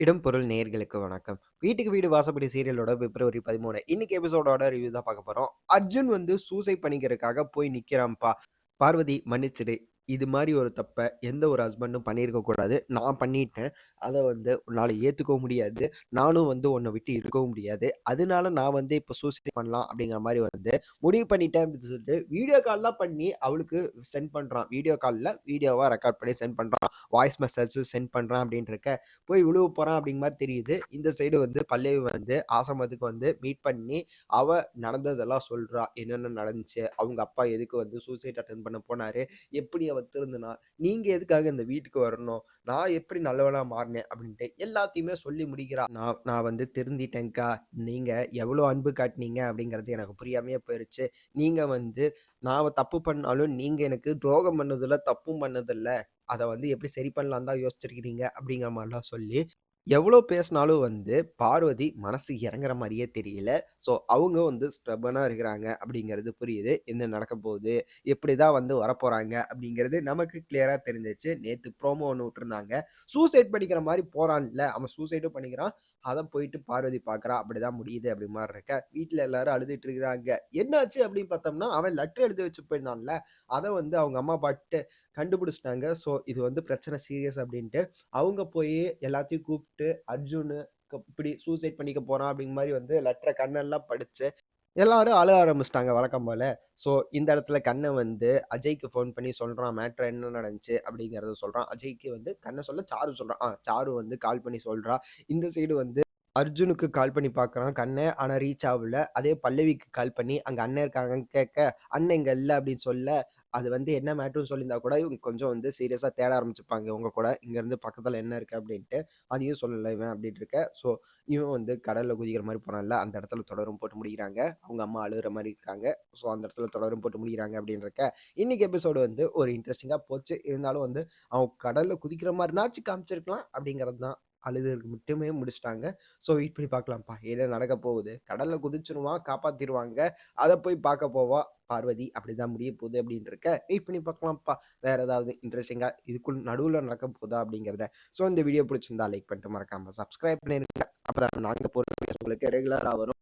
இடம் பொருள் நேயர்களுக்கு வணக்கம். வீட்டுக்கு வீடு வாசப்படி சீரியலோட பிப்ரவரி 13 இன்னைக்கு எபிசோடோட ரிவ்யூ தான் பார்க்க போறோம். அர்ஜுன் வந்து சூசைட் பண்ணிக்கிறதுக்காக போய் நிக்கிறான்ப்பா. பார்வதி மன்னிச்சிடு. இது மாதிரி ஒரு தப்பை எந்த ஒரு ஹஸ்பண்டும் பண்ணியிருக்கக்கூடாது நான் பண்ணிட்டேன். அதை வந்து உன்னால் ஏற்றுக்கவும் முடியாது. நானும் வந்து உன்னை விட்டு இருக்கவும் முடியாது. அதனால நான் வந்து இப்போ சூசைட் பண்ணலாம் அப்படிங்கிற மாதிரி வந்து முடிவு பண்ணிட்டேன் அப்படின்னு சொல்லிட்டு வீடியோ கால்லாம் பண்ணி அவளுக்கு சென்ட் பண்ணுறான் வீடியோ காலில் வீடியோவாக ரெக்கார்ட் பண்ணி சென்ட் பண்ணுறான் வாய்ஸ் மெசேஜ் சென்ட் பண்ணுறான் அப்படின்றக்க போய் விழுவ போகிறான் அப்படிங்க மாதிரி தெரியுது. இந்த சைடு வந்து பல்லவி வந்து ஆசிரமத்துக்கு வந்து மீட் பண்ணி அவ நடந்ததெல்லாம் சொல்கிறா என்னென்ன நடந்துச்சு? அவங்க அப்பா எதுக்கு வந்து சூசைட் அட்டன் பண்ண போனாரு? எப்படி அவ திருந்துனா? நீங்க எதுக்காக இந்த வீட்டுக்கு வரணும்? நான் எப்படி நல்லவனா மாறினேன் அப்படின்ட்டு எல்லாத்தையுமே சொல்லி முடிக்கிறா. நான் நான் வந்து திருந்திட்டேன்க்கா. நீங்க எவ்வளோ அன்பு காட்டினீங்க அப்படிங்கிறது எனக்கு புரியாமையே போயிருச்சு. நீங்க வந்து நான் தப்பு பண்ணாலும் நீங்க எனக்கு துரோகம் பண்ணதில்ல, தப்பும் பண்ணதில்ல. அதை வந்து எப்படி சரி பண்ணலான்னு தான் யோசிச்சிருக்கிறீங்க அப்படிங்கிற மாதிரிலாம் சொல்லி, எவ்வளோ பேசினாலும் வந்து பார்வதி மனசு இறங்குற மாதிரியே தெரியல. ஸோ அவங்க வந்து ஸ்டபனாக இருக்கிறாங்க அப்படிங்கிறது புரியுது. என்ன நடக்க போகுது? எப்படி தான் வந்து வரப்போகிறாங்க அப்படிங்கிறது நமக்கு கிளியராக தெரிஞ்சிச்சு நேற்று ப்ரோமோ ஒன்று விட்டுருந்தாங்க. சூசைட் பண்ணிக்கிற மாதிரி போகிறான்ல அவன் சூசைடும் பண்ணிக்கிறான். அதை போயிட்டு பார்வதி பார்க்குறா. அப்படிதான் முடியுது அப்படி மாதிரி இருக்க. வீட்டில் எல்லாரும் அழுதுட்டு இருக்கிறாங்க. என்னாச்சு அப்படின்னு பார்த்தோம்னா, அவன் லெட்டர் எழுதி வச்சு போயிருந்தான்ல, அதை வந்து அவங்க அம்மா பாட்டு கண்டுபிடிச்சிட்டாங்க ஸோ இது வந்து பிரச்சனை சீரியஸ் அப்படின்ட்டு, அவங்க போய் எல்லாத்தையும் கூப்பிட்டு அர்ஜுனு இப்படி சூசைட் பண்ணிக்க போறான் அப்படிங்கிற மாதிரி வந்து லெட்டரை கண்ணெல்லாம் படிச்சு, எல்லாரும் அழ ஆரம்பிச்சிட்டாங்க வழக்கம் போல. ஸோ இந்த இடத்துல கண்ணை வந்து அஜய்க்கு ஃபோன் பண்ணி சொல்கிறான் மேட்ரு என்ன நடந்துச்சு அப்படிங்கிறத சொல்கிறான் அஜய்க்கு வந்து கண்ணை சொல்ல சாரு சொல்கிறான் ஆ சாரு வந்து கால் பண்ணி சொல்கிறா இந்த சைடு வந்து அர்ஜுனுக்கு கால் பண்ணி பார்க்குறான் கண்ணை ஆனால் ரீச் ஆகல. அதே பல்லவிக்கு கால் பண்ணி அங்கே அண்ணன் இருக்காங்கன்னு கேட்க, அண்ணன் இங்கே இல்லை அப்படின்னு சொல்ல, அது வந்து என்ன மேட்ருன்னு சொல்லியிருந்தா கூட இவங்க கொஞ்சம் வந்து சீரியஸாக தேட ஆரம்பிச்சுப்பாங்க இவங்க கூட. இங்கேருந்து பக்கத்தில் என்ன இருக்குது அப்படின்ட்டு. அதையும் சொல்லலை இவன் அப்படின்ட்டு இருக்க. ஸோ இவன் வந்து கடலில் குதிக்கிற மாதிரி போனால அந்த இடத்துல தொடரும் போட்டு முடிக்கிறாங்க. அவங்க அம்மா அழுகுற மாதிரி இருக்காங்க. ஸோ அந்த இடத்துல தொடரும் போட்டு முடிக்கிறாங்க அப்படின்னு இருக்க. இன்னைக்கு எபிசோடு வந்து ஒரு இன்ட்ரெஸ்டிங்காக போச்சு. இருந்தாலும் வந்து அவன் கடலில் குதிக்கிற மாதிரினாச்சு காமிச்சிருக்கலாம் அப்படிங்கிறது தான். அழுதுறதுக்கு மட்டுமே முடிச்சிட்டாங்க ஸோ வெயிட் பண்ணி பார்க்கலாம்ப்பா. என்ன நடக்க போகுது? கடலில் குதிச்சிருவான் காப்பாற்றிடுவாங்க அதை போய் பார்க்க போவா பார்வதி. அப்படிதான் முடிய போகுது அப்படின்னு இருக்க. வெயிட் பண்ணி பார்க்கலாம்ப்பா. வேற ஏதாவது இன்ட்ரெஸ்டிங்காக இதுக்குள் நடுவில் நடக்க போதா அப்படிங்கிறத. ஸோ இந்த வீடியோ பிடிச்சிருந்தா லைக் பண்ணிட்டு மறக்காம சப்ஸ்கிரைப் பண்ணிருங்க. அப்புறம் நாங்க போடுற வீடியோஸ் உங்களுக்கு ரெகுலராக வரும்.